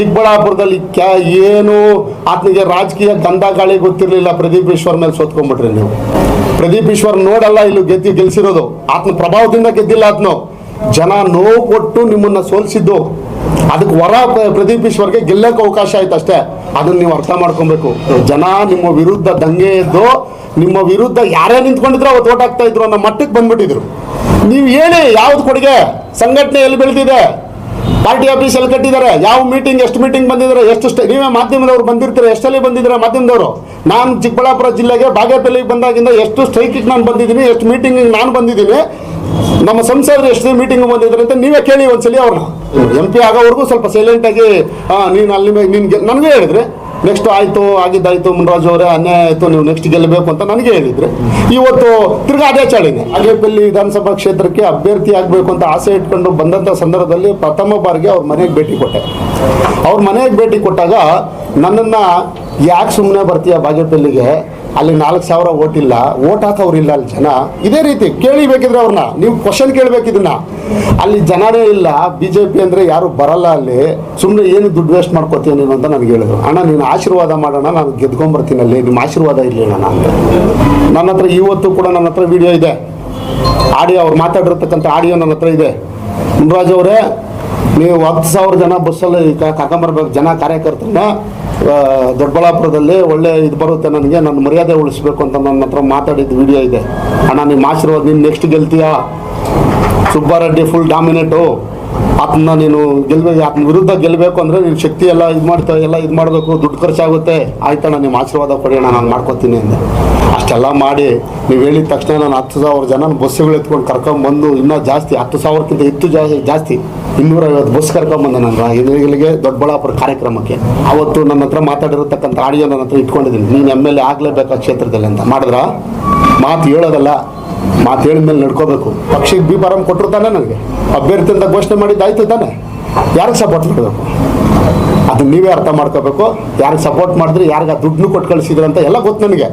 ಚಿಕ್ಕಬಳ್ಳಾಪುರದಲ್ಲಿ ಕ್ಯಾ ಏನು ಆತನಿಗೆ ರಾಜಕೀಯ ಗಂಧ ಗಾಳಿ ಗೊತ್ತಿರಲಿಲ್ಲ ಪ್ರದೀಪ್ ಈಶ್ವರ್ ಮೇಲೆ ಸೋತ್ಕೊಂಡ್ಬಿಟ್ರಿ ನೀವು. ಪ್ರದೀಪ್ ಈಶ್ವರ್ ನೋಡಲ್ಲ, ಇಲ್ಲಿ ಗೆದ್ದು ಗೆಲ್ಸಿರೋದು. ಆತನ ಪ್ರಭಾವದಿಂದ ಗೆದ್ದಿಲ್ಲ ಆತನು. ಜನ ನೋವು ಕೊಟ್ಟು ನಿಮ್ಮನ್ನ ಸೋಲಿಸಿದ್ದು. ಅದಕ್ಕೆ ವರ ಪ್ರ- ಪ್ರದೀಪ್ ಈಶ್ವರ್ಗೆ ಗೆಲ್ಲಕ್ಕೆ ಅವಕಾಶ ಆಯ್ತು ಅಷ್ಟೇ. ಅದನ್ನ ನೀವು ಅರ್ಥ ಮಾಡ್ಕೊಬೇಕು. ಜನ ನಿಮ್ಮ ವಿರುದ್ಧ ದಂಗೆ ಎದ್ದು, ನಿಮ್ಮ ವಿರುದ್ಧ ಯಾರೇ ನಿಂತ್ಕೊಂಡಿದ್ರು ಅವತ್ತು ಓಟ್ ಹಾಕ್ತಾ ಇದ್ರು ಅನ್ನೋ ಮಟ್ಟಕ್ಕೆ ಬಂದ್ಬಿಟ್ಟಿದ್ರು. ನೀವು ಹೇಳಿ ಯಾವ್ದು ಕೊಡುಗೆ? ಸಂಘಟನೆ ಎಲ್ಲಿ ಬೆಳೆದಿದೆ? ಪಾರ್ಟಿ ಆಫೀಸ್ ಎಲ್ಲಿ ಕಟ್ಟಿದ್ದಾರೆ. ಯಾವ ಮೀಟಿಂಗ್ ಎಷ್ಟು ಮೀಟಿಂಗ್ ಬಂದಿದ್ದಾರೆ, ಎಷ್ಟು ನೀವೇ ಮಾಧ್ಯಮದವ್ರು ಬಂದಿರ್ತೀರ, ಎಷ್ಟಲ್ಲಿ ಬಂದಿದ್ದೀರಾ ಮಾಧ್ಯಮದವರು? ನಾನು ಚಿಕ್ಕಬಳ್ಳಾಪುರ ಜಿಲ್ಲೆಗೆ ಬಾಗೇಪಲ್ಲಿಗೆ ಬಂದಾಗಿಂದ ಎಷ್ಟು ಸ್ಟ್ರೈಕಿಗೆ ನಾನು ಬಂದಿದ್ದೀನಿ, ಎಷ್ಟು ಮೀಟಿಂಗಿಗೆ ನಾನು ಬಂದಿದ್ದೀನಿ, ನಮ್ಮ ಸಂಸದರು ಎಷ್ಟು ಮೀಟಿಂಗ್ ಬಂದಿದ್ದಾರೆ ಅಂತ ನೀವೇ ಕೇಳಿ ಒಂದ್ಸಲಿ ಅವ್ರನ್ನ. ಎಂ ಪಿ ಆಗೋವರೆಗೂ ಸ್ವಲ್ಪ ಸೈಲೆಂಟಾಗಿ ನೀನು ಅಲ್ಲಿ ನಿನ್ಗೆ, ನನಗೆ ಹೇಳಿದ್ರೆ ನೆಕ್ಸ್ಟ್ ಆಯಿತು, ಆಗಿದ್ದಾಯ್ತು, ಮುನ್ರಾಜು ಅವರೇ, ಅನ್ಯಾಯ ಆಯಿತು, ನೀವು ನೆಕ್ಸ್ಟ್ ಗೆಲ್ಲಬೇಕು ಅಂತ ನನಗೆ ಹೇಳಿದ್ರೆ, ಇವತ್ತು ತಿರ್ಗಾ ಅದೇ ಚಾಳಿನಿ ಅಗೇಪಲ್ಲಿ ವಿಧಾನಸಭಾ ಕ್ಷೇತ್ರಕ್ಕೆ ಅಭ್ಯರ್ಥಿ ಆಗಬೇಕು ಅಂತ ಆಸೆ ಇಟ್ಕೊಂಡು ಬಂದಂಥ ಸಂದರ್ಭದಲ್ಲಿ ಪ್ರಥಮ ಬಾರಿಗೆ ಅವ್ರ ಮನೆಗೆ ಭೇಟಿ ಕೊಟ್ಟೆ. ಅವ್ರ ಮನೆಗೆ ಭೇಟಿ ಕೊಟ್ಟಾಗ ನನ್ನನ್ನು ಯಾಕೆ ಸುಮ್ಮನೆ ಬರ್ತೀಯ ಬಾಗೇಪಲ್ಲಿಗೆ? ಅಲ್ಲಿ ನಾಲ್ಕು ಸಾವಿರ ಇಲ್ಲ ಓಟ್ ಹಾಕೋರಿಲ್ಲ ಅಲ್ಲಿ ಜನ. ಇದೇ ರೀತಿ ಕೇಳಿಬೇಕಿದ್ರೆ ಅವ್ರನ್ನ, ನೀವು ಕ್ವಶನ್ ಕೇಳಬೇಕಿದನ್ನ ಅಲ್ಲಿ ಜನನೇ ಇಲ್ಲ ಬಿ ಜೆ ಪಿ ಅಂದರೆ ಯಾರು ಬರಲ್ಲ ಅಲ್ಲಿ. ಸುಮ್ಮನೆ ಏನು ದುಡ್ಡು ವೇಸ್ಟ್ ಮಾಡ್ಕೋತೀಯ ನೀನು ಅಂತ ನನಗೆ ಹೇಳಿದ್ರು. ಅಣ್ಣ, ನೀನು ಆಶೀರ್ವಾದ ಮಾಡೋಣ, ನಾನು ಗೆದ್ಕೊಂಬರ್ತೀನಿ ಅಲ್ಲಿ. ನಿಮ್ಮ ಆಶೀರ್ವಾದ ಇರಲಿಲ್ಲ ನಾನು ನನ್ನ ಹತ್ರ ಇವತ್ತು ಕೂಡ ನನ್ನ ಹತ್ರ ವಿಡಿಯೋ ಇದೆ. ಆಡಿಯೋ ಅವ್ರು ಮಾತಾಡಿರ್ತಕ್ಕಂಥ ಆಡಿಯೋ ನನ್ನ ಹತ್ರ ಇದೆ. ಮುನ್ರಾಜ್ ಅವರೇ ನೀವು ಹತ್ತು ಸಾವಿರ ಜನ ಬಸ್ಸಲ್ಲಿ ಕರ್ಕೊಂಬರ್ಬೇಕು ಜನ ಕಾರ್ಯಕರ್ತರನ್ನ ದೊಡ್ಡಬಳ್ಳಾಪುರದಲ್ಲಿ ಒಳ್ಳೆ ಇದು ಬರುತ್ತೆ ನನಗೆ, ನನ್ನ ಮರ್ಯಾದೆ ಉಳಿಸ್ಬೇಕು ಅಂತ ನನ್ನ ಹತ್ರ ಮಾತಾಡಿದ್ದು ವಿಡಿಯೋ ಇದೆ. ಅಣ್ಣ, ನಿಮ್ಮ ಆಶೀರ್ವಾದ, ನೀನು ನೆಕ್ಸ್ಟ್ ಗೆಲ್ತೀಯಾ? ಸುಬ್ಬಾರೆಡ್ಡಿ ಫುಲ್ ಡಾಮಿನೇಟು ಆತನ ನೀನು ಗೆಲ್ಬೇಕು ಆತನ ವಿರುದ್ಧ ಗೆಲ್ಲಬೇಕು ಅಂದರೆ ನೀನು ಶಕ್ತಿ ಎಲ್ಲ ಇದು ಮಾಡ್ತಾ ಎಲ್ಲ ಇದು ಮಾಡಬೇಕು, ದುಡ್ಡು ಖರ್ಚಾಗುತ್ತೆ. ಆಯ್ತಣ್ಣ ನಿಮ್ಮ ಆಶೀರ್ವಾದ ಕೊಡೋಣ ನಾನು ಮಾಡ್ಕೊತೀನಿ ಅಂದೆ. ಅಷ್ಟೆಲ್ಲ ಮಾಡಿ ನೀವು ಹೇಳಿದ ತಕ್ಷಣ ನಾನು ಹತ್ತು ಸಾವಿರ ಜನ ಬಸ್ಸುಗಳು ಎತ್ಕೊಂಡು ಕರ್ಕೊಂಬಂದು ಇನ್ನೂ ಜಾಸ್ತಿ ಹತ್ತು ಸಾವಿರಕ್ಕಿಂತ ಹೆಚ್ಚು ಜಾಸ್ತಿ ಜಾಸ್ತಿ ಇನ್ನೂರೈವತ್ತು ಬಸ್ ಕರ್ಕೊಂಬಂದೆ ನಾನು. ಇಲ್ಲಿಗೆ ದೊಡ್ಡಬಳ್ಳಾಪುರ ಕಾರ್ಯಕ್ರಮಕ್ಕೆ. ಅವತ್ತು ನನ್ನ ಹತ್ರ ಮಾತಾಡಿರತಕ್ಕಂಥ ಆಡಿಯೋ ನನ್ನ ಹತ್ರ ಇಟ್ಕೊಂಡಿದ್ದೀನಿ. ನೀನು ಎಂ ಎಲ್ ಎ ಆಗಲೇಬೇಕು ಆ ಕ್ಷೇತ್ರದಲ್ಲಿ ಅಂತ. ಮಾಡಿದ್ರ? ಮಾತು ಹೇಳೋದಲ್ಲ. ಮಾತು ಹೇಳಿದ ಮೇಲೆ ನಡ್ಕೋಬೇಕು. ಪಕ್ಷಕ್ಕೆ ಬಿ ಫಾರಂ ಕೊಟ್ಟರು ತಾನೆ ನನಗೆ ಅಭ್ಯರ್ಥಿ ಅಂತ ಘೋಷಣೆ ಮಾಡಿದ್ದಾಯ್ತು ತಾನೆ. ಯಾರಿಗೆ ಸಪೋರ್ಟ್ ಮಾಡಬೇಕು ಅದನ್ನ ನೀವೇ ಅರ್ಥ ಮಾಡ್ಕೋಬೇಕು. ಯಾರಿಗೆ ಸಪೋರ್ಟ್ ಮಾಡಿದ್ರೆ ಯಾರಿಗೆ ದುಡ್ಡು ಕೊಟ್ಟು ಕಳಿಸಿದ್ರು ಅಂತ ಎಲ್ಲ ಗೊತ್ತು ನನಗೆ.